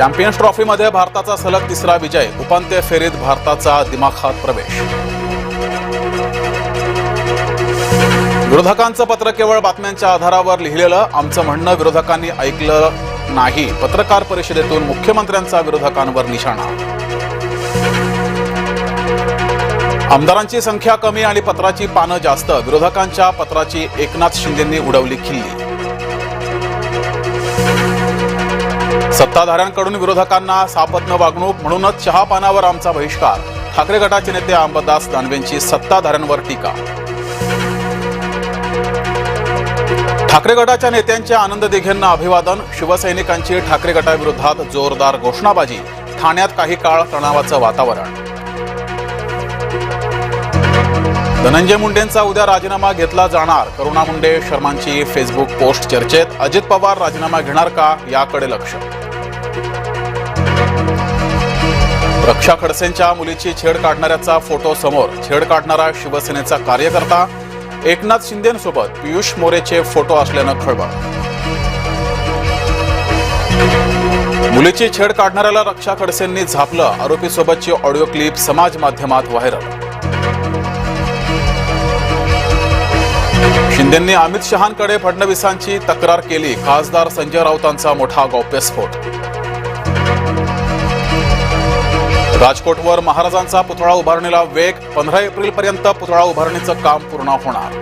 Champions ट्रॉफीमध्ये भारताचा सलग तिसरा विजय उपांत्य फेरीत भारताचा दिमाखात प्रवेश. विरोधकांचं पत्र केवळ बातम्यांच्या आधारावर लिहिलेलं आमचं म्हणणं विरोधकांनी ऐकलं नाही. पत्रकार परिषदेतून मुख्यमंत्र्यांचा विरोधकांवर निशाणा. आमदारांची संख्या कमी आणि पत्राची पानं जास्त विरोधकांच्या पत्राची एकनाथ शिंदेंनी उडवली खिल्ली. सत्ताधाऱ्यांकडून विरोधकांना सापत्न वागणूक म्हणूनच चहापानावर आमचा बहिष्कार. ठाकरे गटाचे नेते अंबदास दानवेंची सत्ताधाऱ्यांवर टीका. ठाकरे गटाच्या नेत्यांच्या आनंद दिघेंना अभिवादन शिवसैनिकांची ठाकरे गटाविरोधात जोरदार घोषणाबाजी ठाण्यात काही काळ तणावाचं वातावरण. धनंजय मुंडेंचा उद्या राजीनामा घेतला जाणार. करुणा मुंडे शर्मांची फेसबुक पोस्ट चर्चेत. अजित पवार राजीनामा घेणार का? याकडे लक्ष. रक्षा खडसेंच्या मुलीची छेड काढणाऱ्याचा फोटो समोर छेड काढणारा शिवसेनेचा कार्यकर्ता एकनाथ शिंदेसोबत पियुष मोरेचे फोटो असल्यानं खळबळ. मुलीची छेड काढणाऱ्याला रक्षा खडसेंनी झापलं आरोपीसोबतची ऑडिओ क्लिप समाज माध्यमात व्हायरल. शिंदेंनी अमित शहांकडे फडणवीसांची तक्रार केली खासदार संजय राऊतांचा मोठा गौप्यस्फोट. राजकोटवर महाराजांचा पुतळा उभारणीला वेग पंधरा एप्रिल पर्यंत पुतळा उभारणीचं काम पूर्ण होणार.